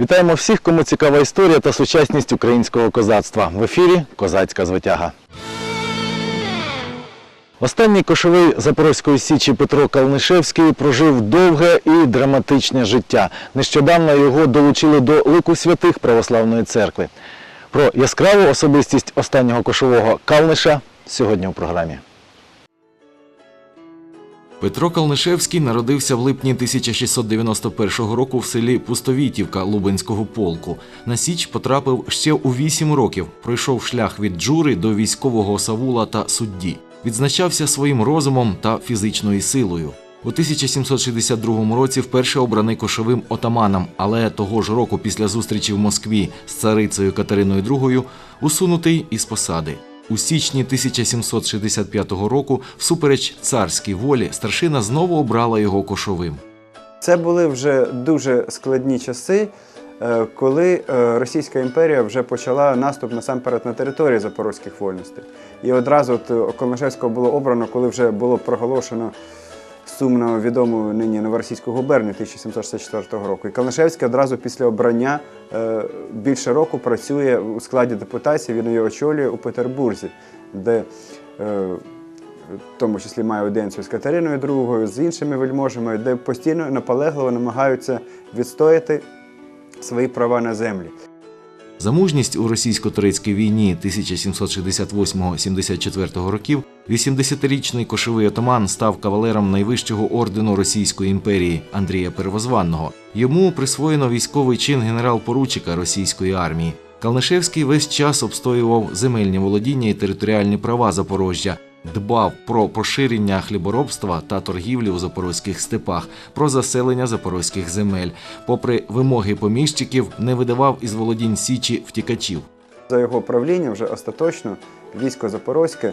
Вітаємо всіх, кому цікава історія та сучасність українського козацтва. В ефірі Козацька звитяга. Останній кошовий Запорозької січі Петро Калнишевський прожив довге і драматичне життя. Нещодавно його долучили до лику святих Православної церкви. Про яскраву особистість останнього кошового Калниша сьогодні у програмі. Петро Калнишевський народився в липні 1691 року в селі Пустовітівка Лубенського полку. На Січ потрапив ще у 8 років. Пройшов шлях від джури до військового савула та судді. Відзначався своїм розумом та фізичною силою. У 1762 році вперше обраний кошовим отаманом, але того ж року після зустрічі в Москві з царицею Катериною II усунутий із посади. У січні 1765 року, всупереч царській волі, старшина знову обрала його кошовим. Це були вже дуже складні часи, е, коли е, Російська імперія вже почала наступ насамперед на території запорозьких вольностей. І одразу от е, Колнишевського було обрано, коли вже було проголошено сумно відому нині новоросійську губернію 1764 року. І Калнишевський одразу після обрання е, більше року працює у складі депутації, він її очолює у Петербурзі, де е, в тому числі має аудієнцію з Катериною II, з іншими вельможами, де постійно наполегливо намагаються відстояти свої права на землі. За мужність у російсько-турецькій війні 1768-74 років 80-річний кошовий отаман став кавалером найвищого ордену Російської імперії Андрія Первозванного. Йому присвоєно військовий чин генерал-поручика російської армії. Калнишевський весь час обстоював земельні володіння і територіальні права Запорожжя, дбав про поширення хліборобства та торгівлі у запорозьких степах, про заселення запорозьких земель. Попри вимоги поміщиків, не видавав із володінь січі втікачів. За його правління вже остаточно військо Запорозьке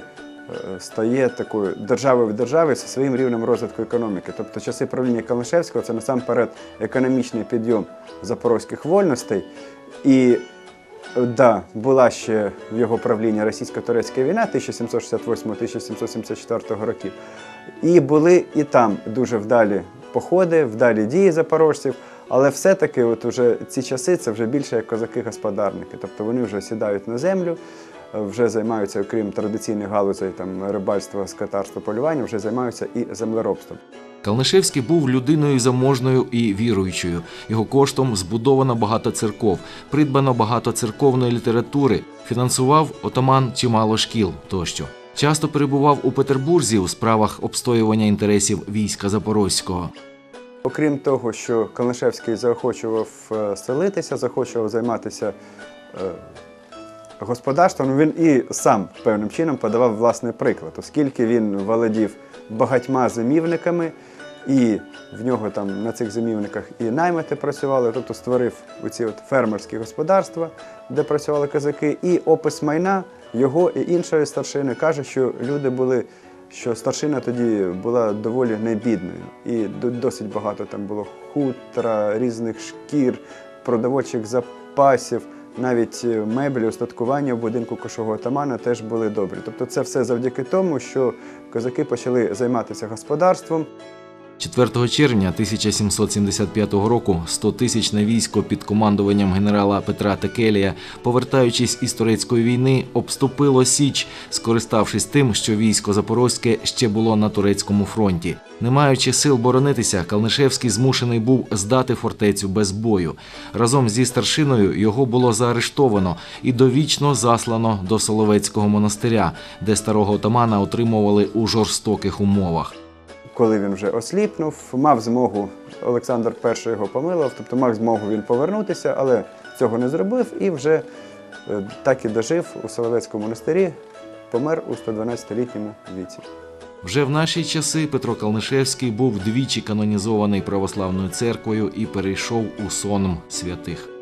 е, стає такою державою в державі зі своїм рівнем розвитку економіки. Тобто часи правління Калнишевського це насамперед економічний підйом запорозьких вольностей. І да, була ще в його правлінні російсько-турецька війна 1768-1774 років. І були і там дуже вдалі походи, вдалі дії запорожців. Але все-таки, от уже ці часи це вже більше як козаки-господарники. Тобто вони вже сідають на землю, вже займаються, окрім традиційних галузей там рибальства, скотарства, полювання, вже займаються і землеробством. Калнишевський був людиною заможною і віруючою. Його коштом збудовано багато церков, придбано багато церковної літератури, фінансував отаман чимало шкіл тощо. Часто перебував у Петербурзі у справах обстоювання інтересів війська Запорозького. Окрім того, що Калнишевський заохочував е, селитися, заохочував займатися е, господарством, він і сам певним чином подавав власний приклад, оскільки він володів багатьма зимівниками, і в нього там на цих зимівниках і наймити працювали, тобто створив оці от фермерські господарства, де працювали козаки, і опис майна його і іншої старшини каже, що люди були що старшина тоді була доволі небідною, і до- досить багато там було хутра, різних шкір, продовольчих запасів, навіть е, меблі, устаткування в будинку кошового отамана теж були добрі. Тобто це все завдяки тому, що козаки почали займатися господарством. 4 червня 1775 року 100-тисячне військо під командуванням генерала Петра Текелія, повертаючись із турецької війни, обступило Січ, скориставшись тим, що військо Запорозьке ще було на турецькому фронті. Не маючи сил боронитися, Калнишевський змушений був здати фортецю без бою. Разом зі старшиною його було заарештовано і довічно заслано до Соловецького монастиря, де старого отамана отримували у жорстоких умовах. Коли він вже осліпнув, мав змогу, Олександр І його помилував, тобто мав змогу він повернутися, але цього не зробив і вже е, так і дожив у Соловецькому монастирі, помер у 112-літньому віці. Вже в наші часи Петро Калнишевський був двічі канонізований православною церквою і перейшов у сон святих.